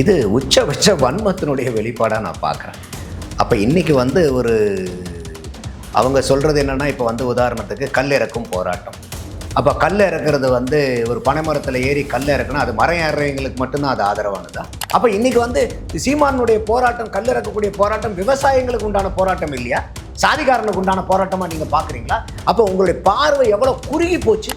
இது உச்சபட்ச வன்மத்தினுடைய வெளிப்பாடாக நான் பார்க்குறேன். அப்போ இன்றைக்கி வந்து ஒரு அவங்க சொல்கிறது என்னென்னா இப்போ வந்து உதாரணத்துக்கு கல் இறக்கும் போராட்டம். அப்போ கல் இறக்குறது வந்து ஒரு பனைமரத்தில் ஏறி கல் இறக்குனா அது மரம் ஏறுறவங்களுக்கு மட்டும்தான் அது ஆதரவானதா? அப்போ இன்றைக்கி வந்து சீமானுடைய போராட்டம் கல் இறக்கக்கூடிய போராட்டம் விவசாயிகளுக்கு உண்டான போராட்டம் இல்லையா? சாதிகாரனுக்கு உண்டான போராட்டமாக நீங்கள் பார்க்குறீங்களா அப்போ உங்களுடைய பார்வை எவ்வளோ குறுகி போச்சு?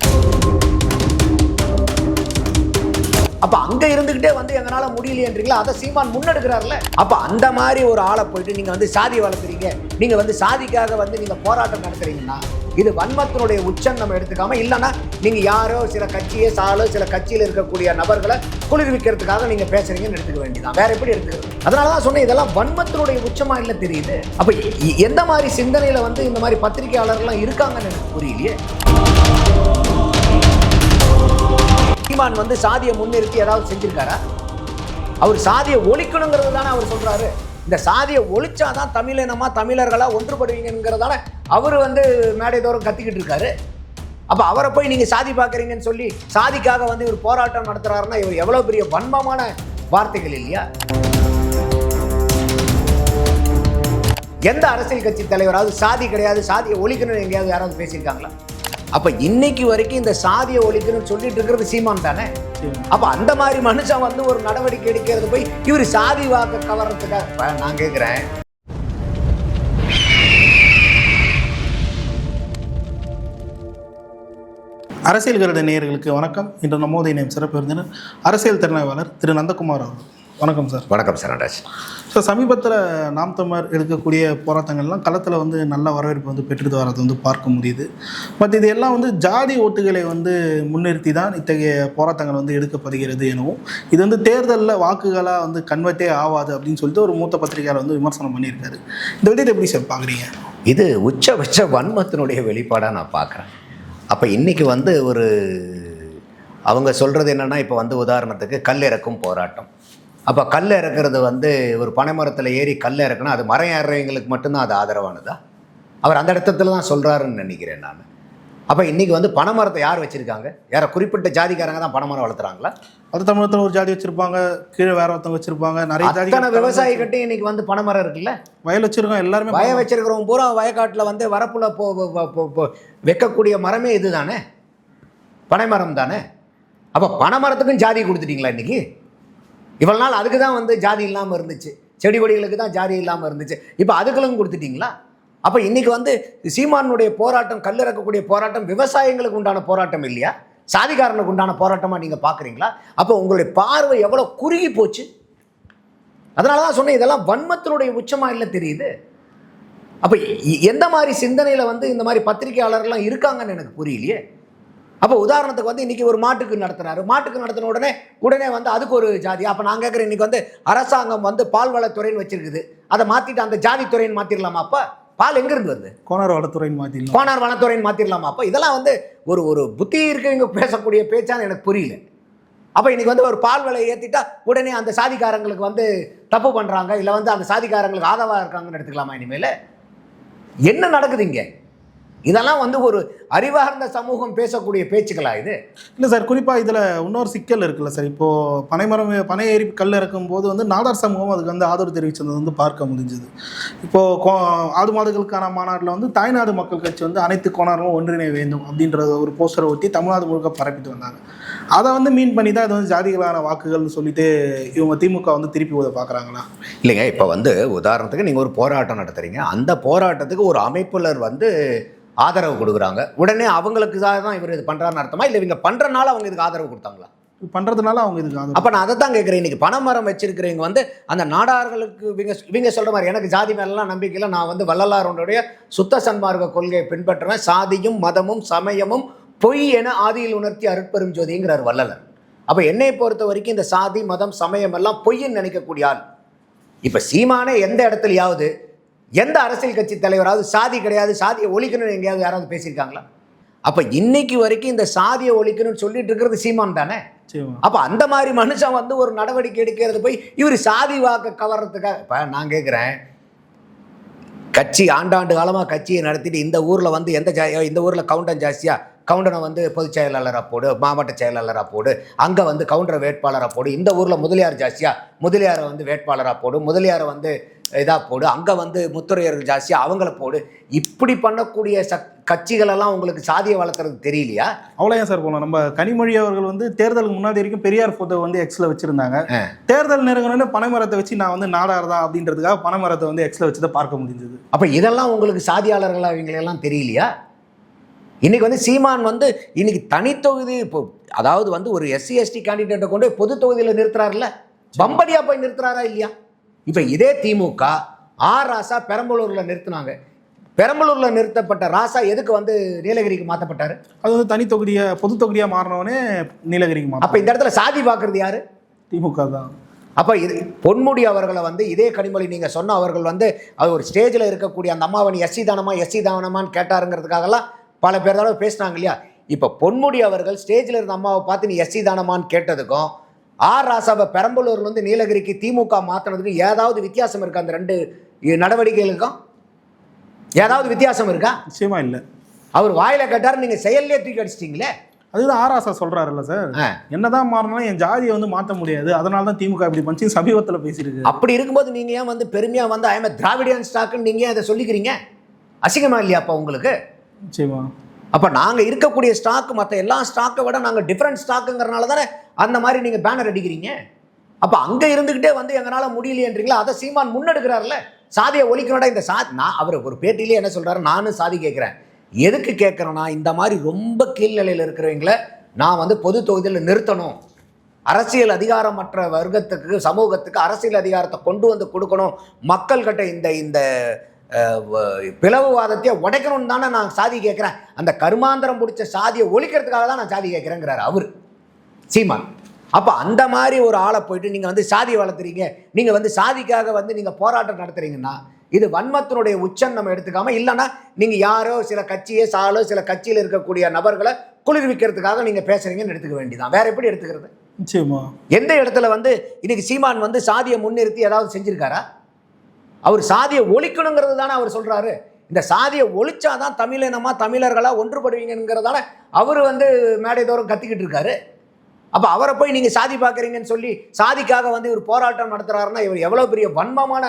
அப்ப அங்க இருந்துகிட்டே வந்து எங்களால முடியலையன்றீங்களா? அதை சீமான் முன்னெடுக்கிறார்ல. அப்ப அந்த மாதிரி ஒரு ஆளை போயிட்டு நீங்க வந்து சாதி வளர்க்குறீங்க. நீங்க வந்து சாதிக்காக வந்து நீங்க போராட்டம் நடத்துறீங்கன்னா இது வன்மத்தினுடைய உச்சம் நம்ம எடுத்துக்காம இல்லைன்னா நீங்க யாரோ சில கட்சியே சாலோ சில கட்சியில் இருக்கக்கூடிய நபர்களை குளிர்விக்கிறதுக்காக நீங்க பேசுறீங்கன்னு எடுத்துக்க வேண்டியதான் வேற எப்படி எடுத்துக்கிறது? அதனால தான் சொன்னேன் இதெல்லாம் வன்மத்தினுடைய உச்சமா இல்லை தெரியுது. அப்ப எந்த மாதிரி சிந்தனையில வந்து இந்த மாதிரி பத்திரிகையாளர்கள்லாம் இருக்காங்கன்னு எனக்கு புரியலையே. சீமான் வந்து சாதியை முன்னிறுத்தி ஏதாவது செஞ்சிருக்காரா? அவர் சாதியை ஒழிக்கணுங்கிறது தானே அவர் சொல்றாரு. இந்த சாதியை ஒழிச்சாதான் தமிழினமா தமிழர்களா ஒன்றுபடுவீங்கிறதால அவர் வந்து மேடை தோறும் கத்திக்கிட்டு இருக்காரு. அப்ப அவரை போய் நீங்க சாதி பார்க்குறீங்கன்னு சொல்லி சாதிக்காக வந்து இவர் போராட்டம் நடத்துறாருன்னா இவர் எவ்வளவு பெரிய வன்மமான வார்த்தைகள் இல்லையா? எந்த அரசியல் கட்சி தலைவராவது சாதி கிடையாது சாதியை ஒழிக்கணும்னு எங்கேயாவது யாராவது பேசியிருக்காங்களா? அப்ப இன்னைக்கு வரைக்கும் இந்த சாதியை ஒழிக்கணும்னு சொல்லிட்டு இருக்கிறது சீமான் தானே? அப்ப அந்த மாதிரி மனுஷன் வந்து ஒரு நடவடிக்கை எடுக்கிறது போய் இவர் சாதி வாக்க கவர்றதுக்காக நான் கேட்கிறேன் அரசியல் கருட நேயர்களுக்கு வணக்கம். இன்று நம்மோதை நேம் சிறப்பு விருந்தினர் அரசியல் திறனாய்வாளர் திரு நந்தகுமார் அவர்கள் வணக்கம் சார். வணக்கம் சரணராஜ் ஸோ சமீபத்தில் நாம் தமிழர் எடுக்கக்கூடிய போராட்டங்கள்லாம் களத்தில் வந்து நல்ல வரவேற்பு வந்து பெற்றுட்டு வரது வந்து பார்க்க முடியுது. பட் இது எல்லாம் வந்து ஜாதி ஓட்டுகளை வந்து முன்னிறுத்தி தான் இத்தகைய போராட்டங்கள் வந்து எடுக்கப்படுகிறது எனவும் இது வந்து தேர்தலில் வாக்குகளாக வந்து கன்வெர்ட்டே ஆகாது அப்படின்னு சொல்லிட்டு ஒரு மூத்த பத்திரிகையாளர் வந்து விமர்சனம் பண்ணியிருக்காரு. இந்த விடயத்தை எப்படி சார் பார்க்குறீங்க? இது உச்சபட்ச வன்மத்தினுடைய வெளிப்பாடாக நான் பார்க்குறேன். அப்போ இன்னைக்கு வந்து ஒரு அவங்க சொல்கிறது என்னென்னா இப்போ வந்து உதாரணத்துக்கு கல் இறக்கும் போராட்டம். அப்போ கல் இறக்குறது வந்து ஒரு பனைமரத்தில் ஏறி கல் இறக்குனா அது மரம் ஏறுறவங்களுக்கு மட்டும்தான் அது ஆதரவானதா? அவர் அந்த இடத்துல தான் சொல்கிறாருன்னு நினைக்கிறேன் நான். அப்போ இன்றைக்கி வந்து பனைமரத்தை யார் வச்சுருக்காங்க? யார குறிப்பிட்ட ஜாதிக்காரங்க தான் பனைமரம் வளர்த்துறாங்களா? அது தமிழகத்தில் ஒரு ஜாதி வச்சிருப்பாங்க கீழே வேற ஒருத்தவங்க வச்சிருப்பாங்க நிறைய ஜாதி அத்தனை விவசாயிகிட்டையும் இன்னைக்கு வந்து பனைமரம் இருக்குல்ல? வயல் வச்சிருக்கோம் எல்லாருமே வய வச்சிருக்கிறவங்க பூரா வயக்காட்டில் வந்து வரப்புல போ வைக்கக்கூடிய மரமே இது தானே பனைமரம் தானே அப்போ பனைமரத்துக்கும் ஜாதி கொடுத்துட்டீங்களா இன்னைக்கு? இவ்வளவு நாள் அதுக்கு தான் வந்து ஜாதி இல்லாமல் இருந்துச்சு. செடி கொடிகளுக்கு தான் ஜாதி இல்லாமல் இருந்துச்சு. இப்போ அதுகளும் கொடுத்துட்டிங்களா? அப்போ இன்றைக்கி வந்து சீமானுடைய போராட்டம் கல்லிறக்கக்கூடிய போராட்டம் விவசாயங்களுக்கு உண்டான போராட்டம் இல்லையா? சாதிகாரனுக்கு உண்டான போராட்டமாக நீங்கள் பார்க்குறீங்களா அப்போ உங்களுடைய பார்வை எவ்வளோ குறுகி போச்சு? அதனால தான் சொன்னேன் இதெல்லாம் வன்மத்தினுடைய உச்சமாக இல்லை தெரியுது. அப்போ எந்த மாதிரி சிந்தனையில் வந்து இந்த மாதிரி பத்திரிகையாளர்கள்லாம் இருக்காங்கன்னு எனக்கு புரியலையே. அப்போ உதாரணத்துக்கு வந்து இன்னைக்கு ஒரு மாட்டுக்கு நடத்துனாரு மாட்டுக்கு நடத்தின உடனே உடனே வந்து அதுக்கு ஒரு ஜாதி. அப்போ நான் கேட்குறேன் இன்னைக்கு வந்து அரசாங்கம் வந்து பால்வளத்துறைன்னு வச்சிருக்குது. அதை மாற்றிட்டு அந்த ஜாதித்துறைன்னு மாற்றிடலாமா அப்பா? பால் எங்கேருந்து வருது? கோனார் வளத்துறைன்னு மாற்றிடலாம் கோனார் வனத்துறைன்னு மாற்றிடலாமா அப்போ? இதெல்லாம் வந்து ஒரு ஒரு புத்தி இருக்கவங்க பேசக்கூடிய பேச்சான்னு எனக்கு புரியல. அப்போ இன்னைக்கு வந்து ஒரு பால் விலை ஏற்றிட்டா உடனே அந்த சாதிக்காரங்களுக்கு வந்து தப்பு பண்ணுறாங்க இல்லை வந்து அந்த சாதிக்காரங்களுக்கு ஆதரவாக இருக்காங்கன்னு எடுத்துக்கலாமா இனிமேல்? என்ன நடக்குது இங்கே? இதெல்லாம் வந்து ஒரு அறிவார்ந்த சமூகம் பேசக்கூடிய பேச்சுக்களா இது? இல்லை சார் குறிப்பாக இதில் இன்னொரு சிக்கல் இருக்குல்ல சார். இப்போது பனைமரம் பனை ஏறி கல் இறக்கும் போது வந்து நாடார் சமூகம் அதுக்கு வந்து ஆதரவு தெரிவிச்சது வந்து பார்க்க முடிஞ்சுது. இப்போது ஆடு மாடுகளுக்கான மாநாட்டில் வந்து தாய்நாடு மக்கள் கட்சி வந்து அனைத்து கோணாரும் ஒன்றிணை வேண்டும் அப்படின்ற ஒரு போஸ்டரை ஒட்டி தமிழ்நாடு முழுக்க பரப்பிட்டு வந்தாங்க. அதை வந்து மீன் பண்ணி தான் இது வந்து ஜாதிகளான வாக்குகள்னு சொல்லிட்டு இவங்க திமுக வந்து திருப்பி உத பார்க்குறாங்களா இல்லைங்க இப்போ வந்து உதாரணத்துக்கு நீங்கள் ஒரு போராட்டம் நடத்துறீங்க. அந்த போராட்டத்துக்கு ஒரு அமைப்புலர் வந்து ஆதரவு கொடுக்குறாங்க. உடனே அவங்களுக்கு தான் இவர் இது பண்ணுறாருன்னு அர்த்தமா? இல்லை இவங்க பண்ணுறனால அவங்க இதுக்கு ஆதரவு கொடுத்தாங்களா? பண்ணுறதுனால அவங்க இதுக்கு அப்போ நான் அதை தான் கேட்குறேன். இன்னைக்கு பனைமரம் வச்சிருக்கிறவங்க வந்து அந்த நாடார்களுக்கு இவங்க இவங்க சொல்கிற மாதிரி எனக்கு ஜாதி மேலெலாம் நம்பிக்கை இல்லை. நான் வந்து வள்ளலாருடைய சுத்த சன்மார்க்க கொள்கையை பின்பற்றுவேன். சாதியும் மதமும் சமயமும் பொய் என ஆதியில் உணர்த்தி அருட்பெரும் ஜோதிங்கிறார் வள்ளலர். அப்போ என்னை பொறுத்த வரைக்கும் இந்த சாதி மதம் சமயம் எல்லாம் பொய்ன்னு நினைக்கக்கூடிய ஆள். இப்போ சீமானே எந்த இடத்துலையாவது எந்த அரசியல் கட்சி தலைவராவது சாதி கிடையாது சாதியை ஒழிக்கணும்னு எங்கேயாவது யாராவது பேசியிருக்காங்களா? அப்போ இன்னைக்கு வரைக்கும் இந்த சாதியை ஒழிக்கணும்னு சொல்லிட்டு இருக்கிறது சீமான் தானே? அப்போ அந்த மாதிரி மனுஷன் வந்து ஒரு நடவடிக்கை எடுக்கிறது போய் இவர் சாதி வாக்க கவர்றதுக்காக இப்போ நான் கேட்குறேன் கட்சி ஆண்டாண்டு காலமாக கட்சியை நடத்திட்டு இந்த ஊரில் வந்து எந்த ஜா இந்த ஊரில் கவுண்டம் ஜாஸ்தியாக கவுண்டனை வந்து பொதுச் செயலாளராக போடு மாவட்ட செயலாளராக போடு அங்கே வந்து கவுண்டரை வேட்பாளராக போடு இந்த ஊரில் முதலியார் ஜாஸ்தியா? முதலியாரை வந்து வேட்பாளராக போடு முதலியாரை வந்து இதாக போடு. அங்கே வந்து முத்துரையர் ஜாஸ்தியா அவங்கள போடு. இப்படி பண்ணக்கூடிய சக் கட்சிகளெல்லாம் உங்களுக்கு சாதியை வளர்த்துறது தெரியலையா? அவ்வளோ ஏன் சார் போகணும் நம்ம கனிமொழி அவர்கள் வந்து தேர்தலுக்கு முன்னாடி வரைக்கும் பெரியார் ஃபோட்டோ வந்து எக்ஸில் வச்சிருந்தாங்க. தேர்தல் நெருங்கினோடனே பனைமரத்தை வச்சு நான் வந்து நாடார் தான் அப்படின்றதுக்காக பனைமரத்தை வந்து எக்ஸில் வச்சு தான் பார்க்க முடிஞ்சது. அப்போ இதெல்லாம் உங்களுக்கு சாதியாளர்களா இவங்களெல்லாம் தெரியலையா? இன்னைக்கு வந்து சீமான் வந்து இன்னைக்கு தனித்தொகுதி இப்போ அதாவது வந்து ஒரு எஸ்சி எஸ்டி கேண்டிடேட்டை கொண்டு பொது தொகுதியில் நிறுத்துறாருல்ல? பம்படியா போய் நிறுத்துறாரா இல்லையா? இப்போ இதே திமுக ஆர் ராசா பெரம்பலூரில் நிறுத்துனாங்க. பெரம்பலூரில் நிறுத்தப்பட்ட ராசா எதுக்கு வந்து நீலகிரிக்கு மாற்றப்பட்டாரு அது வந்து தனி தொகுதியை பொது தொகுதியாக மாறினவனே நீலகிரிக்கு மாற்ற அப்போ இந்த இடத்துல சாதி பார்க்கறது யாரு? திமுக தான். அப்போ இது பொன்முடி அவர்களை வந்து இதே கனிமொழி நீங்கள் சொன்ன அவர்கள் வந்து அவர் ஒரு ஸ்டேஜில் இருக்கக்கூடிய அந்த அம்மாவை நீ எஸ்சி தானமா எஸ்சி தானமான்னு கேட்டாருங்கிறதுக்காகலாம் பல பேர் தடவை பேசினாங்க இல்லையா? இப்போ பொன்முடி அவர்கள் ஸ்டேஜில் இருந்த அம்மாவை பார்த்து நீ எஸ்சி தானமான்னு கேட்டதுக்கும் ஆர் ராசாவை பெரம்பலூர்லேருந்து நீலகிரிக்கு திமுக மாற்றினதுக்கும் ஏதாவது வித்தியாசம் இருக்கா அந்த ரெண்டு நடவடிக்கைகளுக்கும்? ஏதாவது வித்தியாசம் இருக்கா? நிச்சயமா இல்லை. அவர் வாயில கேட்டார் நீங்கள் செயல்லே தூக்கி அடிச்சிட்டிங்களே? அதுதான் ஆராசா சொல்றாருல்ல சார். என்னதான் மாறினாலும் என் ஜாதியை வந்து மாற்ற முடியாது. அதனால தான் திமுக இப்படி பண்ணி சமீபத்தில் பேசியிருக்கு. அப்படி இருக்கும்போது நீங்க ஏன் வந்து பெருமையா வந்து ஐஎம் திராவிடியன் ஸ்டாக்குன்னு நீங்க அதை சொல்லிக்கிறீங்க? அசிங்கமா இல்லையா அப்போ உங்களுக்கு? நிச்சயமா. அப்போ நாங்கள் இருக்கக்கூடிய ஸ்டாக் மற்ற எல்லா ஸ்டாக்கை விட நாங்கள் டிஃப்ரெண்ட் ஸ்டாக்குங்கிறனால தானே அந்த மாதிரி நீங்கள் பேனர் அடிக்கிறீங்க? அப்போ அங்கே இருந்துக்கிட்டே வந்து எங்களால் முடியலையன்றீங்களா? அதை சீமான் முன்னெடுக்கிறார்ல. சாதியை ஒழிக்கணும்டா இந்த சா நான் அவர் ஒரு பேட்டியிலே என்ன சொல்கிறாரு நானும் சாதி கேட்குறேன். எதுக்கு கேட்குறேன்னா இந்த மாதிரி ரொம்ப கீழ்நிலையில் இருக்கிறவங்கள நான் வந்து பொது தொகுதியில் நிறுத்தணும். அரசியல் அதிகாரமற்ற வர்க்கத்துக்கு சமூகத்துக்கு அரசியல் அதிகாரத்தை கொண்டு வந்து கொடுக்கணும். மக்கள்கிட்ட இந்த இந்த பிளவுவாதத்தையே உடைக்கணும்னு தானே நான் சாதி கேட்குறேன். அந்த கருமாந்திரம் பிடிச்ச சாதியை ஒழிக்கிறதுக்காக தான் நான் சாதி கேட்குறேங்கிறாரு அவர். சீமான். அப்போ அந்த மாதிரி ஒரு ஆளை போயிட்டு நீங்கள் வந்து சாதி வளர்த்துறீங்க. நீங்கள் வந்து சாதிக்காக வந்து நீங்கள் போராட்டம் நடத்துறீங்கன்னா இது வன்மத்தினுடைய உச்சம் நம்ம எடுத்துக்காம இல்லைன்னா நீங்கள் யாரோ சில கட்சியே சாலோ சில கட்சியில் இருக்கக்கூடிய நபர்களை குளிர்விக்கிறதுக்காக நீங்கள் பேசுறீங்கன்னு எடுத்துக்க வேண்டியதான் வேற எப்படி எடுத்துக்கிறது? நிச்சயமா. எந்த இடத்துல வந்து இன்னைக்கு சீமான் வந்து சாதியை முன்னிறுத்தி ஏதாவது செஞ்சிருக்காரா? அவர் சாதியை ஒழிக்கணுங்கிறது தானே அவர் சொல்கிறாரு இந்த சாதியை ஒழிச்சாதான் தமிழினமா தமிழர்களாக ஒன்றுபடுவீங்கிறதால அவர் வந்து மேடைதோறும் கத்திக்கிட்டு இருக்காரு. அப்போ அவரை போய் நீங்கள் சாதி பார்க்குறீங்கன்னு சொல்லி சாதிக்காக வந்து இவர் போராட்டம் நடத்துகிறாருன்னா இவர் எவ்வளோ பெரிய வன்மமான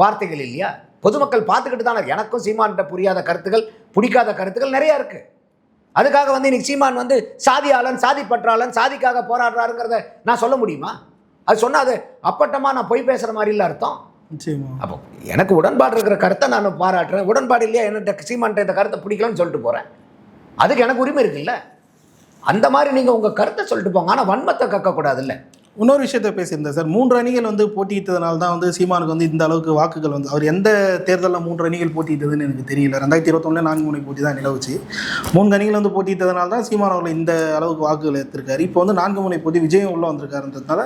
வார்த்தைகள் இல்லையா? பொதுமக்கள் பார்த்துக்கிட்டு தானே எனக்கும் சீமான்கிட்ட புரியாத கருத்துக்கள் பிடிக்காத கருத்துக்கள் நிறையா இருக்குது அதுக்காக வந்து இன்னைக்கு சீமான் வந்து சாதியாளன் சாதி பற்றாளன் சாதிக்காக போராடுறாருங்கிறத நான் சொல்ல முடியுமா? அது சொன்னா அது அப்பட்டமாக நான் பொய் பேசுகிற மாதிரி இல்லை அர்த்தம். அப்போ எனக்கு உடன்பாடு இருக்கிற கருத்தை நான் பாராட்டுறேன். உடன்பாடு இல்லையா? என்னட்ட சீமான்ட்ட இந்த கருத்தை பிடிக்கலன்னு சொல்லிட்டு போகிறேன் அதுக்கு எனக்கு உரிமை இருக்குல்ல? அந்த மாதிரி நீங்கள் உங்கள் கருத்தை சொல்லிட்டு போங்க. ஆனால் வன்மத்தை கக்கக்கூடாதுல்ல? இன்னொரு விஷயத்த பேசியிருந்தேன் சார். மூன்று அணிகள் வந்து போட்டியிட்டதுனால தான் வந்து சீமானுக்கு வந்து இந்த அளவுக்கு வாக்குகள் வந்து அவர் எந்த தேர்தலில் மூன்று அணிகள் போட்டியிட்டதுன்னு எனக்கு தெரியல. ரெண்டாயிரத்தி இருபத்தொன்னுல நான்கு முனை போட்டி தான் நிலவுச்சு. மூன்று அணிகள் வந்து போட்டியிட்டதுனால தான் சீமான் அவர்கள் இந்த அளவுக்கு வாக்குகள் எடுத்திருக்காரு. இப்போ வந்து நான்கு முனை போட்டி விஜயம் உள்ள வந்திருக்காருன்றதுனால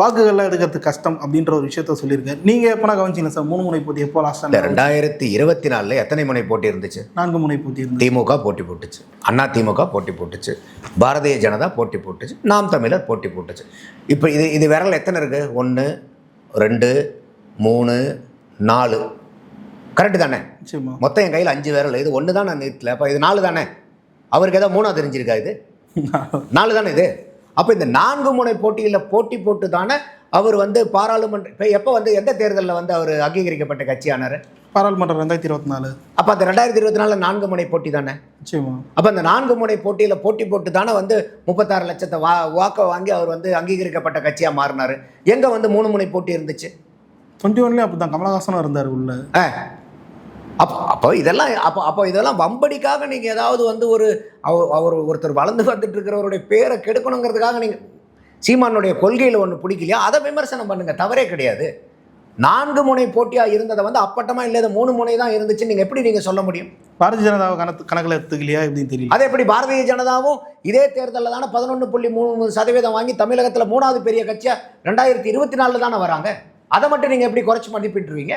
வாக்குகள்லாம் எடுக்கிறது கஷ்டம் அப்படின்ற ஒரு விஷயத்த சொல்லியிருக்காரு. நீங்கள் எப்போ கவனிச்சிங்க சார்? மூணு முனை போட்டி எப்போ லாஸ்ட் ரெண்டாயிரத்தி இருபத்தி நாலில் எத்தனை முனை போட்டி இருந்துச்சு? நான்கு முனை போட்டி திமுக போட்டி போட்டுச்சு. அண்ணா திமுக போட்டி போட்டுச்சு. பாரதிய ஜனதா போட்டி போட்டுச்சு. நாம் தமிழர் போட்டி போட்டுச்சு. இப்போ இது இது விரல் எத்தனை இருக்குது ஒன்று ரெண்டு மூணு நாலு. கரெக்டு தானே? மொத்தம் என் கையில் அஞ்சு விரல். இது ஒன்று தான் நான் நிறுத்தல அப்போ இது நாலு தானே? அவருக்கு ஏதோ மூணா தெரிஞ்சிருக்கா இது? நாலு தானே இது? அப்போ இந்த நான்கு முனை போட்டியில் போட்டி போட்டு தானே அவர் வந்து பாராளுமன்ற இப்போ எப்போ வந்து எந்த தேர்தலில் வந்து அவர் அங்கீகரிக்கப்பட்ட கட்சியானார்? பாராளுமன்றம் ரெண்டாயிரத்தி இருபத்தி நாலு. அப்போ அந்த ரெண்டாயிரத்தி இருபத்தி நாலில் நான்கு முனை போட்டி தானே? நிச்சயமா. அப்போ அந்த நான்கு முனை போட்டியில் போட்டி போட்டு தானே வந்து முப்பத்தாறு லட்சத்தை வா வாக்கை வாங்கி அவர் வந்து அங்கீகரிக்கப்பட்ட கட்சியாக மாறினார். எங்கே வந்து மூணு முனை போட்டி இருந்துச்சு? டுவெண்ட்டி ஒன்லேயும் அப்படி தான் கமலஹாசனும் இருந்தார் உள்ள. அப்போ அப்போ இதெல்லாம் அப்போ அப்போ இதெல்லாம் வம்படிக்காக நீங்கள் ஏதாவது வந்து ஒரு அவர் ஒருத்தர் வளர்ந்து வந்துட்டு இருக்கிறவருடைய பேரை கெடுக்கணுங்கிறதுக்காக நீங்கள் சீமானுடைய கொள்கையில் ஒன்று பிடிக்கலையா? அதை விமர்சனம் பண்ணுங்கள் தவறே கிடையாது. நான்கு முனை போட்டியாக இருந்ததை வந்து அப்பட்டமாக இல்லாத மூணு முனை தான் இருந்துச்சு நீங்கள் எப்படி நீங்கள் சொல்ல முடியும்? பாரதிய ஜனதாவை கணக்கு கணக்கில் எடுத்துக்கலையா எப்படின்னு தெரியல. அதே எப்படி பாரதிய ஜனதாவும் இதே தேர்தலில் தானே பதினொன்று புள்ளி மூணு சதவீதம் வாங்கி தமிழகத்தில் மூணாவது பெரிய கட்சியாக ரெண்டாயிரத்தி இருபத்தி நாலில் தானே வராங்க. அதை மட்டும் நீங்கள் எப்படி குறைச்சி மதிப்பிட்டுருவீங்க?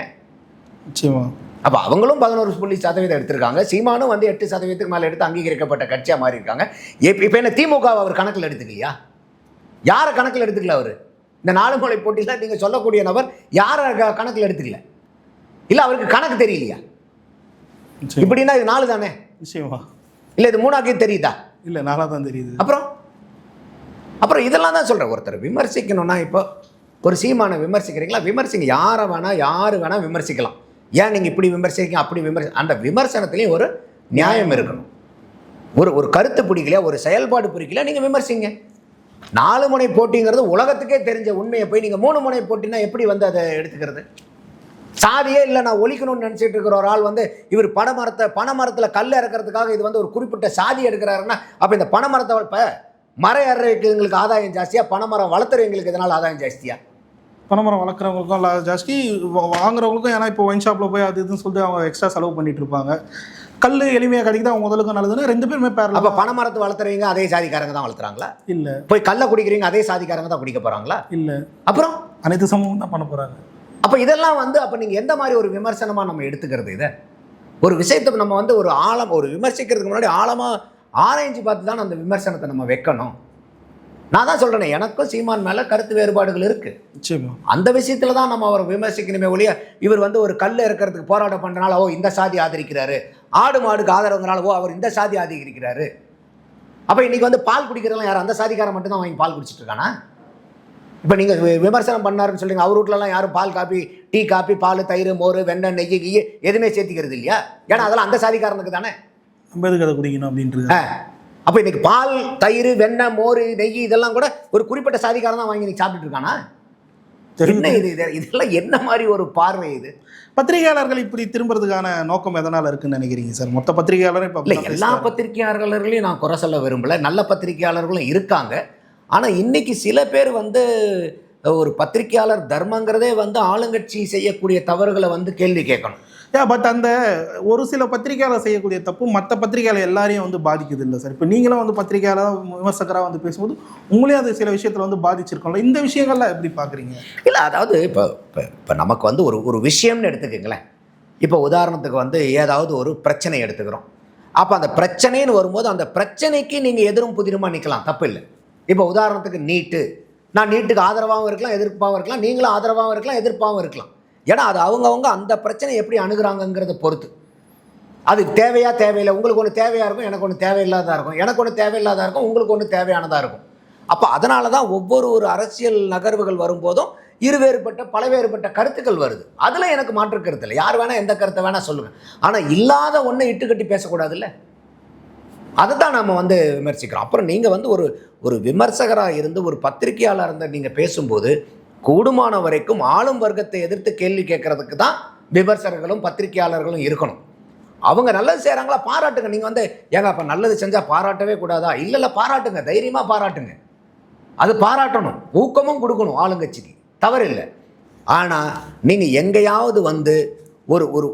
நிச்சயமா. அப்போ அவங்களும் பதினோரு புள்ளி சதவீதம் எடுத்திருக்காங்க. சீமானும் வந்து எட்டு சதவீதத்துக்கு மேலே எடுத்து அங்கீகரிக்கப்பட்ட கட்சியாக மாறி இருக்காங்க இப்போ என்ன திமுக அவர் கணக்கில் எடுத்துக்கலையா? யாரை கணக்கில் எடுத்துக்கல அவர்? இந்த நாலு முறை போட்டியில் நீங்கள் சொல்லக்கூடிய நபர் யாரை கணக்கில் எடுத்துக்கல? இல்லை அவருக்கு கணக்கு தெரியலையா? இப்படின்னா இது நாலு தானே? நிச்சயமா. இல்லை இது மூணாக்கு தெரியுதா? இல்லை நல்லா தான் தெரியுது. அப்புறம்? அப்புறம் இதெல்லாம் தான் சொல்கிறேன் ஒருத்தர் விமர்சிக்கணும்னா இப்போ ஒரு சீமானை விமர்சிக்கிறீங்களா? விமர்சிங்க யாரை வேணால் யார் வேணால் விமர்சிக்கலாம். ஏன் நீங்கள் இப்படி விமர்சிக்கீங்க அப்படி விமர்சி அந்த விமர்சனத்துலேயும் ஒரு நியாயம் இருக்கணும். ஒரு ஒரு கருத்து பிடிக்கலையா ஒரு செயல்பாடு பிடிக்கல நீங்கள் விமர்சிங்க. நாலு முனை போட்டிங்கிறது உலகத்துக்கே தெரிஞ்ச உண்மையை போய் நீங்கள் மூணு முனை போட்டினா எப்படி வந்து அதை எடுத்துக்கிறது? சாதியே இல்லை நான் ஒழிக்கணும்னு நினச்சிட்டு இருக்கிற ஒரு ஆள் வந்து இவர் பனைமரத்தை பணமரத்தில் கல் இறக்கிறதுக்காக இது வந்து ஒரு குறிப்பிட்ட சாதி எடுக்கிறாருன்னா அப்போ இந்த பணமரத்தை இப்போ மரம் ஏறுறதுக்கு ஆதாயம் ஜாஸ்தியாக பனைமரம் வளர்த்துறவங்களுக்கு இதனால் ஆதாயம் ஜாஸ்தியாக பனைமரம் வளர்க்குறவங்களுக்கும் லா- ஜாஸ்தி வாங்குறவங்களுக்கும் ஏன்னா இப்போ ஒயின் ஷாப்பில் போய் அது இதுன்னு சொல்லிட்டு அவங்க எக்ஸ்ட்ரா செலவு பண்ணிட்டு இருப்பாங்க. கல் எளிமையாக கிடைக்குது அவங்க முதலுக்கும் நல்லதுன்னு ரெண்டு பேருமே அப்போ பேரலாம் பனைமரத்தை வளர்த்துறவங்க அதே சாதிக்காரங்க தான் வளர்த்துறாங்களா? இல்லை. போய் கல்லை குடிக்கிறீங்க அதே சாதிக்காரங்க தான் குடிக்க போகிறாங்களா இல்லை. அப்புறம்? அனைத்து சமூகம் தான் பண்ண போகிறாங்க அப்போ இதெல்லாம் வந்து அப்போ நீங்கள் எந்த மாதிரி ஒரு விமர்சனமாக நம்ம எடுத்துக்கிறது இதை? ஒரு விஷயத்தை நம்ம வந்து ஒரு ஆழம் ஒரு விமர்சிக்கிறதுக்கு முன்னாடி ஆழமாக ஆராய்ஞ்சு பார்த்து தான் அந்த விமர்சனத்தை நம்ம வைக்கணும். நான் தான் சொல்கிறேனே எனக்கும் சீமான் மேலே கருத்து வேறுபாடுகள் இருக்குது அந்த விஷயத்தில் தான் நம்ம அவரை விமர்சிக்கணுமே ஒழிய இவர் வந்து ஒரு கல் இறக்கிறதுக்கு போராட்டம் பண்ணுறனால ஓ இந்த சாதி ஆதரிக்கிறாரு. ஆடு மாடுக்கு ஆதரவுங்கனால ஓ அவர் இந்த சாதி ஆதரிக்கிறாரு. அப்போ இன்னைக்கு வந்து பால் குடிக்கிறதெல்லாம் யார்? அந்த சாதிக்காரன் மட்டும்தான் வாங்கி பால் குடிச்சிட்டு இருக்கானா? இப்போ நீங்கள் விமர்சனம் பண்ணாருன்னு சொல்றீங்க அவர் வீட்லலாம் யாரும் பால் காப்பி டீ காப்பி பால் தயிர் மோர் வெண்ணெய் நெய் கீ எதுவுமே சேர்த்திக்கிறது இல்லையா? ஏன்னா அதெல்லாம் அந்த சாதிக்காரனுக்கு தானே? நம்ம எதுக்கு அதை குடிக்கணும் அப்படின்ட்டு அப்போ இன்னைக்கு பால் தயிர் வெண்ணெய் மோர் நெய் இதெல்லாம் கூட ஒரு குறிப்பிட்ட சாதிக்காரன் தான் வாங்கி இன்னைக்கு சாப்பிட்டுட்டு இருக்கானா? என்ன இது? இது இதெல்லாம் என்ன மாதிரி ஒரு பார்வை இது? பத்திரிகையாளர்கள் இப்படி திரும்புறதுக்கான நோக்கம் எதனால இருக்குன்னு நினைக்கிறீங்க சார்? மொத்த பத்திரிகையாளரும் இப்போ இல்லை எல்லா. பத்திரிகையாளர்களையும் நான் குறை சொல்ல விரும்பல. நல்ல பத்திரிகையாளர்களும் இருக்காங்க. ஆனால் இன்னைக்கு சில பேர் வந்து ஒரு பத்திரிகையாளர் தர்மங்கிறதே வந்து ஆளுங்கட்சி செய்யக்கூடிய தவறுகளை வந்து கேள்வி கேட்கணும். ஏ பட் அந்த ஒரு சில பத்திரிகையாளர் செய்யக்கூடிய தப்பு மற்ற பத்திரிகையாளர் எல்லாரையும் வந்து பாதிக்குது இல்லை சார் இப்போ நீங்களும் வந்து பத்திரிகையாளர் விமர்சகராக வந்து பேசும்போது உங்களையும் அது சில விஷயத்தில் வந்து பாதிச்சிருக்கோம்ல. இந்த விஷயங்கள்லாம் எப்படி பார்க்குறீங்க இல்லை அதாவது இப்போ இப்போ இப்போ நமக்கு வந்து ஒரு ஒரு விஷயம்னு எடுத்துக்கோங்களேன். இப்போ உதாரணத்துக்கு வந்து ஏதாவது ஒரு பிரச்சனை எடுத்துக்கிறோம். அப்போ அந்த பிரச்சனைன்னு வரும்போது அந்த பிரச்சனைக்கு நீங்கள் எதிரும் புதிருமா நிற்கலாம் தப்பு இல்லை. இப்போ உதாரணத்துக்கு நீட்டு. நான் நீட்டுக்கு ஆதரவாகவும் இருக்கலாம் எதிர்ப்பாகவும் இருக்கலாம். நீங்களும் ஆதரவாகவும் இருக்கலாம் எதிர்ப்பாகவும் இருக்கலாம். ஏன்னா அது அவங்கவுங்க அந்த பிரச்சனை எப்படி அணுகிறாங்கங்கிறத பொறுத்து. அது தேவையா தேவையில்லை. உங்களுக்கு ஒன்று தேவையாக இருக்கும் எனக்கு ஒன்று தேவையில்லாததாக இருக்கும். எனக்கு ஒன்று தேவையில்லாததாக இருக்கும் உங்களுக்கு ஒன்று தேவையானதாக இருக்கும். அப்போ அதனால தான் ஒவ்வொரு ஒரு அரசியல் நகர்வுகள் வரும்போதும் இருவேறுபட்ட பலவேறுபட்ட கருத்துக்கள் வருது. அதில் எனக்கு மாற்று கருத்து இல்லை. யார் வேணால் எந்த கருத்தை வேணால் சொல்லுங்கள் ஆனால் இல்லாத ஒன்றை இட்டுக்கட்டி பேசக்கூடாதுல்ல? அதை தான் நம்ம வந்து விமர்சிக்கிறோம். அப்புறம் நீங்கள் வந்து ஒரு ஒரு விமர்சகராக இருந்து ஒரு பத்திரிகையாளராக இருந்த நீங்கள் பேசும்போது கூடுமான வரைக்கும் ஆளும் வர்க்கத்தை எதிர்த்து கேள்வி கேட்கறதுக்கு தான் விமர்சகர்களும் பத்திரிகையாளர்களும் இருக்கணும். அவங்க நல்லது செய்கிறாங்களா பாராட்டுங்க. நீங்கள் வந்து ஏங்க அப்போ நல்லது செஞ்சால் பாராட்டவே கூடாதா? இல்லை இல்லை பாராட்டுங்க. தைரியமாக பாராட்டுங்க. அது பாராட்டணும். ஊக்கமும் கொடுக்கணும் ஆளுங்கட்சிக்கு. தவறு இல்லை ஆனால் நீங்கள் எங்கேயாவது வந்து ஒரு ஒரு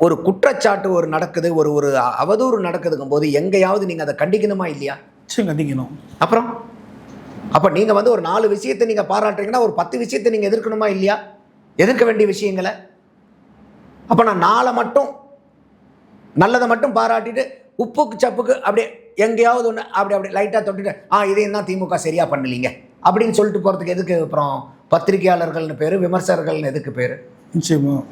ஒரு குற்றச்சாட்டு ஒரு நடக்குது ஒரு ஒரு அவதூறு நடக்குதுங்கும் போது எங்கேயாவது நீங்கள் அதை கண்டிக்கணுமா இல்லையா? சரி கண்டிக்கணும். அப்புறம்? அப்போ நீங்கள் வந்து ஒரு நாலு விஷயத்தை நீங்கள் பாராட்டுறீங்கன்னா ஒரு பத்து விஷயத்தை நீங்கள் எதிர்க்கணுமா இல்லையா? எதிர்க்க வேண்டிய விஷயங்களை. அப்போ நான் நாளை மட்டும் நல்லதை மட்டும் பாராட்டிட்டு உப்புக்கு சப்புக்கு அப்படியே எங்கேயாவது ஒன்று அப்படி அப்படி லைட்டாக தொட்டுட்டு ஆ இதையும் தான் திமுக சரியாக பண்ணலீங்க. அப்படின்னு சொல்லிட்டு போகிறதுக்கு எதுக்கு அப்புறம் பத்திரிகையாளர்கள்னு பேர் விமர்சகர்கள்னு எதுக்கு பேர்? நிச்சயமாக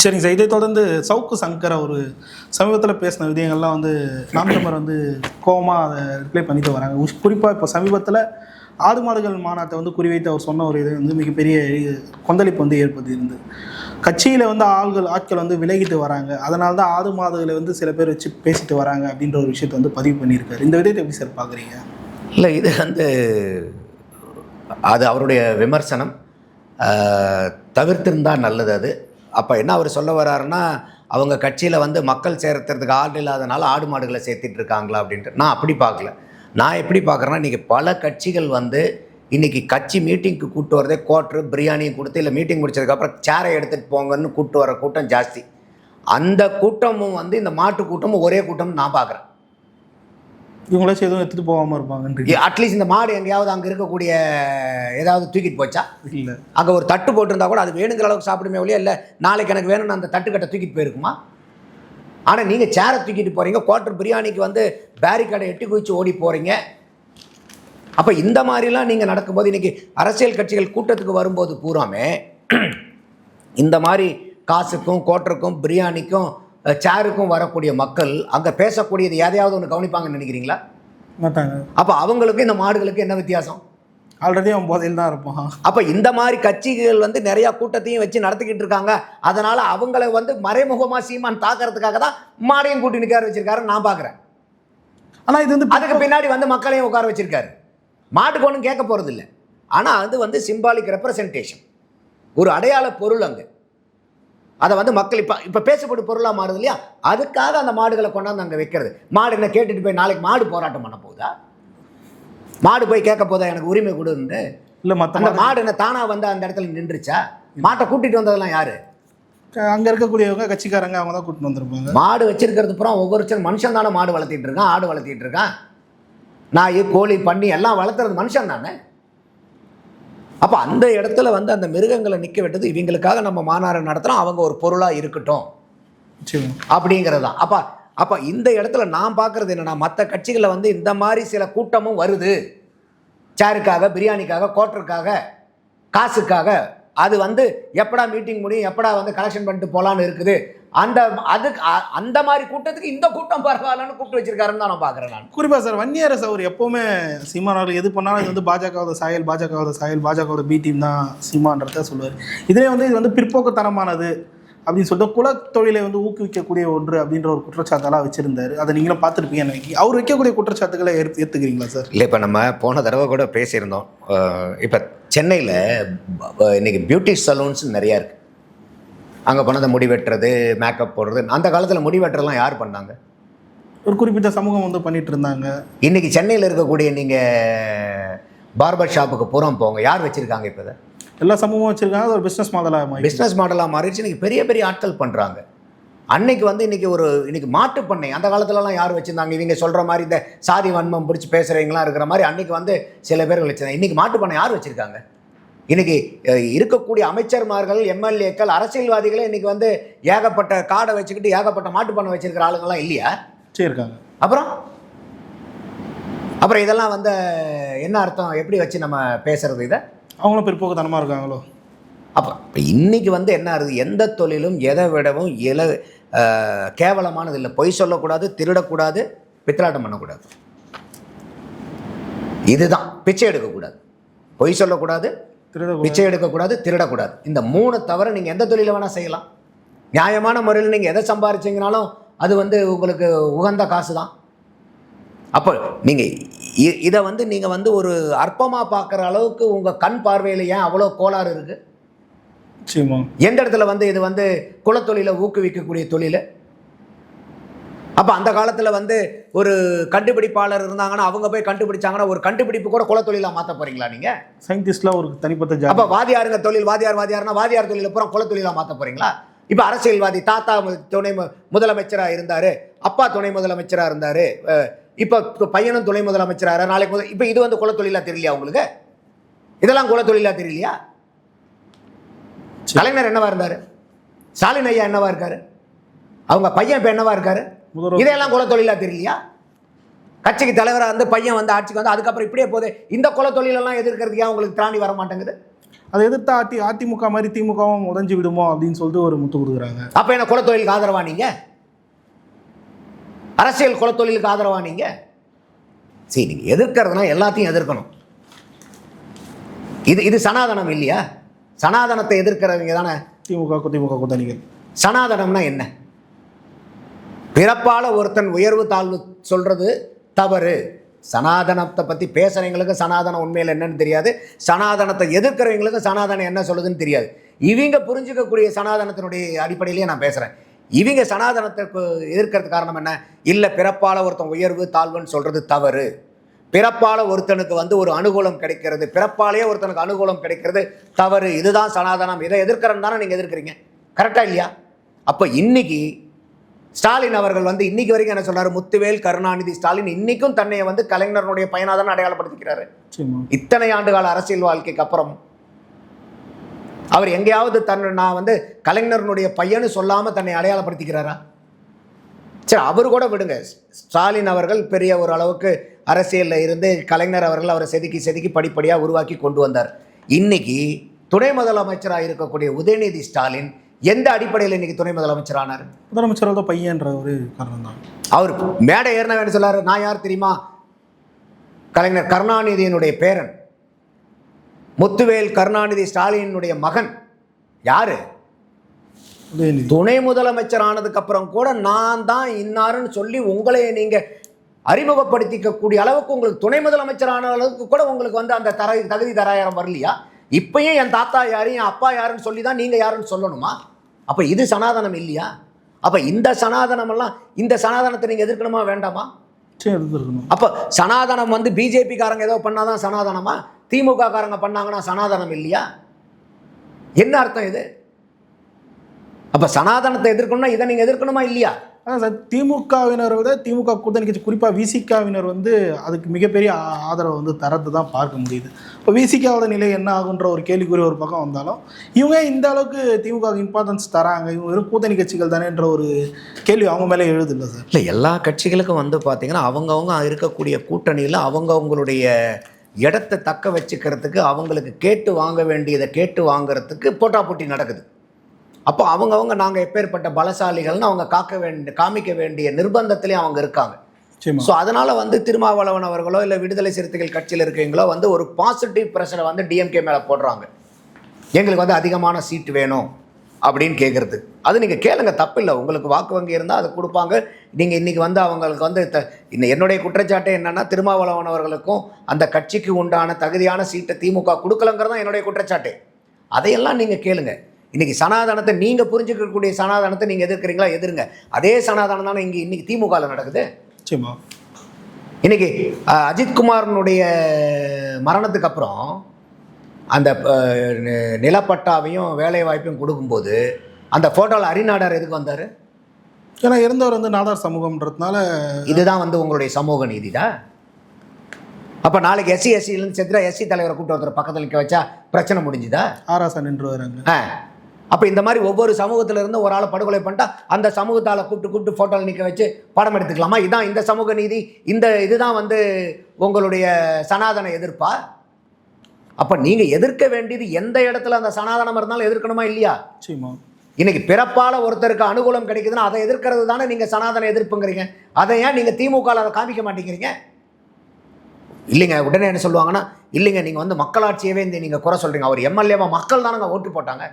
சரிங்க சார். இதை தொடர்ந்து சவுக்கு சங்கர் ஒரு சமீபத்தில் பேசின விதயங்கள்லாம் வந்து நாம் தமிழர் வந்து கோவமாக அதை ரிப்ளை பண்ணிட்டு வராங்க. குறிப்பாக இப்போ சமீபத்தில் ஆடு மாடுகள் மாநாட்டை வந்து குறிவைத்து அவர் சொன்ன ஒரு இது வந்து மிகப்பெரிய கொந்தளிப்பு வந்து ஏற்படுத்தி இருந்து கட்சியில் வந்து ஆள்கள் ஆட்கள் வந்து விலகிட்டு வராங்க. அதனால தான் ஆடு மாடுகளை வந்து சில பேர் வச்சு பேசிட்டு வராங்க அப்படின்ற ஒரு விஷயத்தை வந்து பதிவு பண்ணியிருக்காரு. இந்த விதத்தை எப்படி சார் பார்க்குறீங்க? இல்லை இது வந்து அது அவருடைய விமர்சனம். தவிர்த்திருந்தால் நல்லது அது. அப்போ என்ன அவர் சொல்ல வர்றாருன்னா அவங்க கட்சியில் வந்து மக்கள் சேர்த்துறதுக்கு ஆள் இல்லாதனால ஆடு மாடுகளை சேர்த்துட்டு இருக்காங்களா? அப்படின்ட்டு. நான் அப்படி பார்க்கல. நான் எப்படி பார்க்குறேன்னா இன்றைக்கி பல கட்சிகள் வந்து இன்றைக்கி கட்சி மீட்டிங்க்கு கூப்பிட்டு வரதே கோட்ரு பிரியாணியும் கொடுத்து இல்லை மீட்டிங் முடிச்சதுக்கப்புறம் சேரை எடுத்துகிட்டு போங்கன்னு கூப்பிட்டு வர கூட்டம் ஜாஸ்தி. அந்த கூட்டமும் வந்து இந்த மாட்டு கூட்டமும் ஒரே கூட்டம்னு நான் பார்க்குறேன். இவங்களாச்சும் எதுவும் எடுத்துகிட்டு போகாமல் இருப்பாங்கன்றீங்க. அட்லீஸ்ட் இந்த மாடு எங்கேயாவது அங்கே இருக்கக்கூடிய ஏதாவது தூக்கிட்டு போச்சா? இல்லை. அங்கே ஒரு தட்டு போட்டிருந்தா கூட அது வேணுங்கிற அளவுக்கு சாப்பிடுமே ஒழிய இல்லை நாளைக்கு எனக்கு வேணும்னு அந்த தட்டுக்கட்டை தூக்கிட்டு போயிருக்குமா? ஆனால் நீங்கள் சேரை தூக்கிட்டு போகிறீங்க குவார்டர் பிரியாணிக்கு வந்து பேரிகார்டை எட்டி குதிச்சு ஓடி போகிறீங்க அப்போ இந்த மாதிரிலாம் நீங்கள் நடக்கும்போது இன்றைக்கி அரசியல் கட்சிகள் கூட்டத்துக்கு வரும்போது பூராமே இந்த மாதிரி காசுக்கும் கோட்டருக்கும் பிரியாணிக்கும் சேருக்கும் வரக்கூடிய மக்கள் அங்கே பேசக்கூடியது எதையாவது ஒன்று கவனிப்பாங்கன்னு நினைக்கிறீங்களா? மாட்டாங்க. அப்போ அவங்களுக்கும் இந்த மாடுகளுக்கு என்ன வித்தியாசம்? ஆல்ரெடி அவன் போதையில் தான் இருப்பான். அப்போ இந்த மாதிரி கட்சிகள் வந்து நிறையா கூட்டத்தையும் வச்சு நடத்திக்கிட்டு இருக்காங்க. அதனால அவங்கள வந்து மறைமுகமாக சீமான் தாக்குறதுக்காக தான் மாடையும் கூட்டி நிற்கார வச்சிருக்காரு நான் பார்க்குறேன் ஆனால் இது வந்து அதுக்கு பின்னாடி வந்து மக்களையும் உட்கார வச்சிருக்காரு. மாட்டுக்கு ஒன்றும் கேட்க போகிறது இல்லை ஆனால் அது வந்து சிம்பாலிக் ரெப்ரசன்டேஷன் ஒரு அடையாள பொருள் அங்கே. அதை வந்து மக்கள் இப்போ இப்போ பேசப்படும் பொருளாக மாறுது இல்லையா? அதுக்காக அந்த மாடுகளை கொண்டாந்து அங்கே வைக்கிறது. மாடு என்ன கேட்டுட்டு போய் நாளைக்கு மாடு போராட்டம் பண்ண போகுதா? மாடு போய் கேட்க போதா? எனக்கு உரிமை கொடுன்னு. இல்லை மற்ற அந்த மாடு என்ன தானாக வந்து அந்த இடத்துல நின்றுச்சா? மாட்டை கூட்டிட்டு வந்ததெல்லாம் யாரு? அங்கே இருக்கக்கூடியவங்க கட்சிக்காரங்க அவங்க தான் கூட்டிட்டு வந்திருப்பாங்க. மாடு வச்சிருக்கிறது புறம் ஒவ்வொருத்தரும் மனுஷன் தானே மாடு வளர்த்திட்டு இருக்கான் ஆடு வளர்த்திட்டு இருக்கான். நாய் கோழி பண்ணி எல்லாம் வளர்த்துறது மனுஷன் தானே? அப்போ அந்த இடத்துல வந்து அந்த மிருகங்களை நிற்க விட்டது இவங்களுக்காக நம்ம மாநாடு நடத்துகிறோம் அவங்க ஒரு பொருளாக இருக்கட்டும். அப்படிங்கிறது. தான் அப்போ அப்போ இந்த இடத்துல நான் பார்க்குறது என்னன்னா மற்ற கட்சிகளில் வந்து இந்த மாதிரி சில கூட்டமும் வருது. சேருக்காக பிரியாணிக்காக கோட்டருக்காக காசுக்காக அது வந்து எப்படா மீட்டிங் முடியும் எப்படா வந்து கலெக்ஷன் பண்ணிட்டு போகலான்னு இருக்குது. அந்த அதுக்கு அ- அந்த மாதிரி கூட்டத்துக்கு இந்த கூட்டம் பரவாயில்லன்னு கூப்பிட்டு வச்சிருக்காருன்னு தான் நான் பார்க்குறேன் நான். குறிப்பாக சார் வன்னியரசு அவர் எப்போவுமே சீமான் எது பண்ணாலும் இது வந்து பாஜகவோட சாயல் பாஜகவோட சாயல் பாஜகவோட பி டீம் தான் சீமான்றத சொல்லுவார். இதுலேயே வந்து இது வந்து பிற்போக்குத்தனமானது அப்படின்னு சொல்லிட்டு குலத்தொழிலை வந்து ஊக்குவிக்கக்கூடிய ஒன்று அப்படின்ற ஒரு குற்றச்சாட்டெல்லாம் வச்சிருந்தாரு. அதை நீங்களும் பார்த்துருப்பீங்கன்னு நினைக்கிறேன் அவர் வைக்கக்கூடிய குற்றச்சாட்டுகளை ஏற்று ஏற்றுக்கிறீங்களா சார்? இல்லை இப்போ நம்ம போன தடவை கூட பேசியிருந்தோம். இப்போ சென்னையில் இன்னைக்கு பியூட்டி சலூன்ஸ் நிறையா இருக்குது அங்கே போனால் அந்த முடி வெட்டுறது மேக்கப் போடுறது அந்த காலத்தில் முடி வெட்டுறதுலாம் யார் பண்ணாங்க? ஒரு குறிப்பிட்ட சமூகம் வந்து பண்ணிட்டு இருந்தாங்க இன்னைக்கு சென்னையில் இருக்கக்கூடிய நீங்கள் பார்பர் ஷாப்புக்கு பூரம் போங்க. யார் வச்சுருக்காங்க இப்போ எல்லா சமூகமும் வச்சிருக்காங்க. அது ஒரு பிஸ்னஸ் மாடலாக மாறி பிஸ்னஸ் மாடலாக மாறிடுச்சு. இன்னைக்கு பெரிய பெரிய ஆட்கள் பண்ணுறாங்க அன்னைக்கு வந்து இன்னைக்கு ஒரு இன்னைக்கு மாட்டு பண்ணை. அந்த காலத்துலலாம் யார் வச்சுருந்தாங்க? இவங்க சொல்கிற மாதிரி இந்த சாதி வன்மம் பிடிச்சி பேசுகிறவங்களாம் இருக்கிற மாதிரி அன்னைக்கு வந்து சில பேர் வச்சுருந்தாங்க. இன்னைக்கு மாட்டு பண்ணை யார் வச்சுருக்காங்க? இன்னைக்கு அஹ், இருக்கக்கூடிய அமைச்சர்மார்கள் எம்எல்ஏக்கள் அரசியல்வாதிகளே இன்னைக்கு வந்து ஏகப்பட்ட காடை வச்சுக்கிட்டு ஏகப்பட்ட மாட்டு பண்ணை வச்சிருக்கிற ஆளுங்கள்லாம் இல்லையா? சரி இருக்காங்க அப்புறம்? அப்புறம் இதெல்லாம் வந்து என்ன அர்த்தம்? எப்படி வச்சு நம்ம பேசுறது இதை? அவங்களும் பிற்போக்குத்தனமாக இருக்காங்களோ? அப்போ இப்போ இன்னைக்கு வந்து என்ன ஆகுது? எந்த தொழிலும் எதை விடவும் இல கேவலமானது இல்லை. பொய் சொல்லக்கூடாது திருடக்கூடாது பித்தலாட்டம் பண்ணக்கூடாது. இதுதான். பிச்சை எடுக்கக்கூடாது. பொய் சொல்லக்கூடாது திருட பிச்சை எடுக்கக்கூடாது திருடக்கூடாது. இந்த மூணு தவிர நீங்கள் எந்த தொழிலை வேணால் செய்யலாம். நியாயமான முறையில் நீங்கள் எதை சம்பாரிச்சீங்கனாலும் அது வந்து உங்களுக்கு உகந்த காசு தான் அப்போ நீங்கள் இதை வந்து நீங்கள் வந்து ஒரு அற்பமாக பார்க்குற அளவுக்கு உங்கள் கண் பார்வையில் ஏன் அவ்வளோ கோளாறு இருக்குது எந்த இடத்துல வந்து இது வந்து குலத்தொழிலை ஊக்குவிக்கக்கூடிய தொழில்? அப்போ அந்த காலத்தில் வந்து ஒரு கண்டுபிடிப்பாளர் இருந்தாங்கன்னா அவங்க போய் கண்டுபிடிச்சாங்கன்னா ஒரு கண்டுபிடிப்பு கூட குலத்தொழிலாக மாற்ற போகிறீங்களா நீங்கள் சயின்டிஸ்ட்லாம் ஒரு தனிப்பட்ட அப்போ வாதியாருங்க தொழில் வாதியார் வாதியார்னா வாதியார் தொழிலை பூரா குலத்தொழிலாக மாற்ற போகிறீங்களா இப்போ அரசியல்வாதி தாத்தா துணை முதலமைச்சராக இருந்தார் அப்பா துணை முதலமைச்சராக இருந்தார் இப்போ பையனும் துணை முதலமைச்சராக நாளைக்கு முதல் இப்போ இது வந்து குலத்தொழிலாக தெரியலையா உங்களுக்கு? இதெல்லாம் குலத்தொழிலாக தெரியலையா? கலைஞர் என்னவா இருந்தார்? ஸ்டாலின் ஐயா என்னவா இருக்காரு? அவங்க பையன் இப்போ என்னவா இருக்காரு? முதல்வர். இதெல்லாம் குலத்தொழிலா தெரியலையா? கட்சிக்கு தலைவராக வந்து பையன் வந்து ஆட்சிக்கு வந்து அதுக்கப்புறம் இப்படியே போகுது. இந்த குலத்தொழிலெல்லாம் எதிர்க்கிறதுக்கு ஏன் உங்களுக்கு திராணி வர மாட்டேங்குது அதை எதிர்த்து அதி அதிமுக மாதிரி திமுகவும் உதஞ்சு விடுமோ அப்படின்னு சொல்லிட்டு ஒரு முத்து கொடுக்குறாங்க. அப்போ என்ன குலத்தொழிலுக்கு ஆதரவா நீங்க? அரசியல் குலத்தொழிலுக்கு ஆதரவா நீங்க? சரி நீங்க எதிர்க்கிறதுனா எல்லாத்தையும் எதிர்க்கணும். இது இது சனாதனம் இல்லையா? சனாதனத்தை எதிர்க்கிறவங்க தானே? திமுக திமுக கூட்டணிகள் சனாதனம்னா என்ன? பிறப்பால ஒருத்தன் உயர்வு தாழ்வு சொல்றது தவறு. சனாதனத்தை பற்றி பேசுகிறவங்களுக்கு சனாதனம் உண்மையில் என்னன்னு தெரியாது. சனாதனத்தை எதிர்க்கிறவங்களுக்கு சனாதனம் என்ன சொல்லுதுன்னு தெரியாது. இவங்க புரிஞ்சுக்கக்கூடிய சனாதனத்தினுடைய அடிப்படையிலேயே நான் பேசுகிறேன் இவங்க சனாதனத்துக்கு எதிர்க்கிறது காரணம் என்ன? இல்லை பிறப்பால ஒருத்தன் உயர்வு தாழ்வுன்னு சொல்கிறது தவறு. பிறப்பால ஒருத்தனுக்கு வந்து ஒரு அனுகூலம் கிடைக்கிறது பிறப்பாலேயே ஒருத்தனுக்கு அனுகூலம் கிடைக்கிறது தவறு. இதுதான் சனாதனம். இதை எதிர்க்கிறன்னு தானே நீங்கள் எதிர்க்கிறீங்க? கரெக்டாக இல்லையா? அப்போ இன்னைக்கு ஸ்டாலின் அவர்கள் வந்து இன்னைக்கு வரைக்கும் என்ன சொல்றாரு? முத்துவேல் கருணாநிதி ஸ்டாலின் இன்னைக்கும் தன்னை வந்து கலைஞரனுடைய பையனாக தான் அடையாளப்படுத்திக்கிறாரு இத்தனை ஆண்டுகால அரசியல் வாழ்க்கைக்கு அப்புறம் அவர் எங்கேயாவது தன் நான் வந்து கலைஞரனுடைய பையன்னு சொல்லாம தன்னை அடையாளப்படுத்திக்கிறாரா? சரி அவர் கூட விடுங்க. ஸ்டாலின் அவர்கள் பெரிய ஒரு அளவுக்கு அரசியலில் இருந்து கலைஞர் அவர்கள் அவரை செதுக்கி செதுக்கி படிப்படியாக உருவாக்கி கொண்டு வந்தார். இன்னைக்கு துணை முதலமைச்சராக இருக்கக்கூடிய உதயநிதி ஸ்டாலின் எந்த அடிப்படையில் இன்னைக்கு துணை முதலமைச்சர் ஆனார் முதலமைச்சரோட பையன்ற ஒரு காரணம் தான். அவர் மேடை ஏறின வேணும் சொல்லாரு. நான் யார் தெரியுமா? கலைஞர் கருணாநிதியினுடைய பேரன். முத்துவேல் கருணாநிதி ஸ்டாலினுடைய மகன் யாரு? துணை முதலமைச்சர் ஆனதுக்கு அப்புறம் கூட நான் தான் இன்னாருன்னு சொல்லி உங்களை நீங்க அறிமுகப்படுத்திக்கக்கூடிய அளவுக்கு உங்களுக்கு துணை முதலமைச்சர் ஆன அளவுக்கு கூட உங்களுக்கு வந்து அந்த தர தகுதி தராயிரம் வரலையா? இப்பயும் என் தாத்தா யாரு என் அப்பா யாருன்னு சொல்லி தான் நீங்க யாருன்னு சொல்லணுமா? அப்ப இது சனாதனம் இல்லையா? அப்ப இந்த சனாதனம் எல்லாம் இந்த சனாதனத்தை நீங்க எதிர்க்கணுமா வேண்டாமா? அப்ப சனாதனம் வந்து பிஜேபி காரங்க ஏதோ பண்ணாதான் சனாதனமா? திமுக காரங்க பண்ணாங்கன்னா சனாதனம் இல்லையா? என்ன அர்த்தம் இது? அப்ப சனாதனத்தை எதிர்க்கணும்னா இதை நீங்க எதிர்க்கணுமா இல்லையா? அதான் சார் திமுகவினர் விட திமுக கூட்டணி கட்சி குறிப்பாக விசிகாவினர் வந்து அதுக்கு மிகப்பெரிய ஆதரவு வந்து தரத்து தான் பார்க்க முடியுது. இப்போ விசிகாவோட நிலை என்ன ஆகுன்ற ஒரு கேள்விக்குறி ஒரு பக்கம் வந்தாலும் இவங்க இந்த அளவுக்கு திமுக இம்பார்ட்டன்ஸ் தராங்க. இவங்க வெறும் கூட்டணி கட்சிகள் தானேன்ற ஒரு கேள்வி அவங்க மேலே எழுதில்ல சார்? இல்லை எல்லா கட்சிகளுக்கும் வந்து பார்த்தீங்கன்னா அவங்கவுங்க இருக்கக்கூடிய கூட்டணியில் அவங்கவுங்களுடைய இடத்தை தக்க வச்சுக்கிறதுக்கு அவங்களுக்கு கேட்டு வாங்க வேண்டியதை கேட்டு வாங்குறதுக்கு போட்டா போட்டி நடக்குது. அப்போ அவங்கவுங்க நாங்கள் எப்பேற்பட்ட பலசாலிகள்னு அவங்க காக்க வேண்டிய காமிக்க வேண்டிய நிர்பந்தத்திலையும் அவங்க இருக்காங்க. ஸோ அதனால் வந்து திருமாவளவன் அவர்களோ இல்லை விடுதலை சிறுத்தைகள் கட்சியில் இருக்கீங்களோ வந்து ஒரு பாசிட்டிவ் ப்ரெஷரை வந்து டிஎம்கே மேலே போடுறாங்க. எங்களுக்கு வந்து அதிகமான சீட் வேணும். அப்படின்னு கேட்குறது அது நீங்கள் கேளுங்க தப்பில்லை. உங்களுக்கு வாக்கு வங்கி இருந்தால் அதை கொடுப்பாங்க. நீங்கள் இன்றைக்கி வந்து அவங்களுக்கு வந்து த- இன்னும் என்னுடைய குற்றச்சாட்டு என்னென்னா திருமாவளவன் அவர்களுக்கும் அந்த கட்சிக்கு உண்டான தகுதியான சீட்டை திமுக கொடுக்கலங்கிறது தான் என்னுடைய குற்றச்சாட்டு. அதையெல்லாம் நீங்கள் கேளுங்க. இன்றைக்கி சனாதனத்தை நீங்கள் புரிஞ்சுக்கக்கூடிய சனாதனத்தை நீங்கள் எதிர்க்கிறீங்களா? எதிருங்க. அதே சனாதனம் தானே இங்கே இன்றைக்கி திமுகவில் நடக்குது. இன்னைக்கு அஜித்குமாரனுடைய மரணத்துக்கு அப்புறம் அந்த நிலப்பட்டாவையும் வேலை வாய்ப்பையும் கொடுக்கும்போது அந்த ஃபோட்டோவில் அரிநாடார் எதுக்கு வந்தார்? ஏன்னா இறந்தவர் வந்து நாடார் சமூகம்ன்றதுனால இதுதான் வந்து உங்களுடைய சமூக நீதிதா அப்போ நாளைக்கு எஸ்சி எஸ்சிலேருந்து செத்துறா எஸ்சி தலைவரை கூப்பிட்டு ஒருத்தர் பக்கத்தில் நிற்க வச்சா பிரச்சனை முடிஞ்சுதா? ஆராசா நின்று வராங்க. ஆ. அப்போ இந்த மாதிரி ஒவ்வொரு சமூகத்துல இருந்து ஒரு ஆளை படுகொலை பண்ணிட்டா அந்த சமூகத்தால் கூப்பிட்டு கூப்பிட்டு ஃபோட்டோவில் நிற்க வச்சு படம் எடுத்துக்கலாமா? இதான் இந்த சமூக நீதி. இந்த இதுதான் வந்து உங்களுடைய சனாதன எதிர்ப்பா? அப்போ நீங்கள் எதிர்க்க வேண்டியது எந்த இடத்துல அந்த சனாதனம் இருந்தாலும் எதிர்க்கணுமா இல்லையா? இன்னைக்கு பிறப்பால ஒருத்தருக்கு அனுகூலம் கிடைக்குதுன்னா அதை எதிர்க்கிறது தானே நீங்கள் சனாதன எதிர்ப்புங்கிறீங்க. அதை ஏன் நீங்கள் திமுகவில் அதை காமிக்க மாட்டேங்கிறீங்க? இல்லைங்க உடனே என்ன சொல்லுவாங்கன்னா இல்லைங்க நீங்கள் வந்து மக்களாட்சியவே இந்த நீங்கள் குறை சொல்கிறீங்க அவர் எம்எல்ஏவா மக்கள் தானங்க ஓட்டு போட்டாங்க.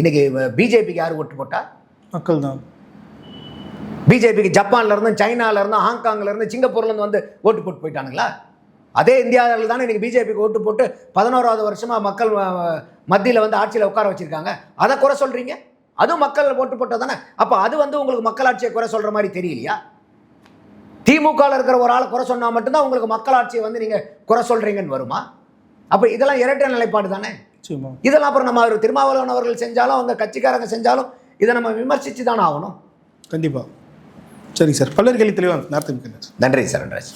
இன்னைக்கு பிஜேபிக்கு யார் ஓட்டு போட்டா? மக்கள் தான். பிஜேபிக்கு ஜப்பான்ல இருந்து சைனால இருந்து ஹாங்காங்ல இருந்து சிங்கப்பூர்ல இருந்து வந்து ஓட்டு போட்டு போயிட்டானுங்களா? அதே இந்தியாவில் தானே இன்னைக்கு பிஜேபிக்கு ஓட்டு போட்டு பதினோராவது வருஷமா மக்கள் மத்தியில் வந்து ஆட்சியில் உட்கார வச்சிருக்காங்க. அதை குறை சொல்றீங்க? அதுவும் மக்கள் ஓட்டு போட்டது தானே? அப்போ அது வந்து உங்களுக்கு மக்களாட்சியை குறை சொல்ற மாதிரி தெரியலையா? திமுகவில் இருக்கிற ஒரு ஆளை குறை சொன்னா மட்டும்தான் உங்களுக்கு மக்களாட்சியை வந்து நீங்க குறை சொல்றீங்கன்னு வருமா? அப்போ இதெல்லாம் இரட்டை நிலைப்பாடு தானே? இதெல்லாம் அப்புறம் நம்ம அவர் திருமாவளவன் அவர்கள் செஞ்சாலும் அவங்க கட்சிக்காரங்க செஞ்சாலும் இதை நம்ம விமர்சித்து தானே ஆகணும். கண்டிப்பாக சரிங்க சார். பல்லர் கேள்வி தெளிவாக நன்றி. சரண்ராஜ்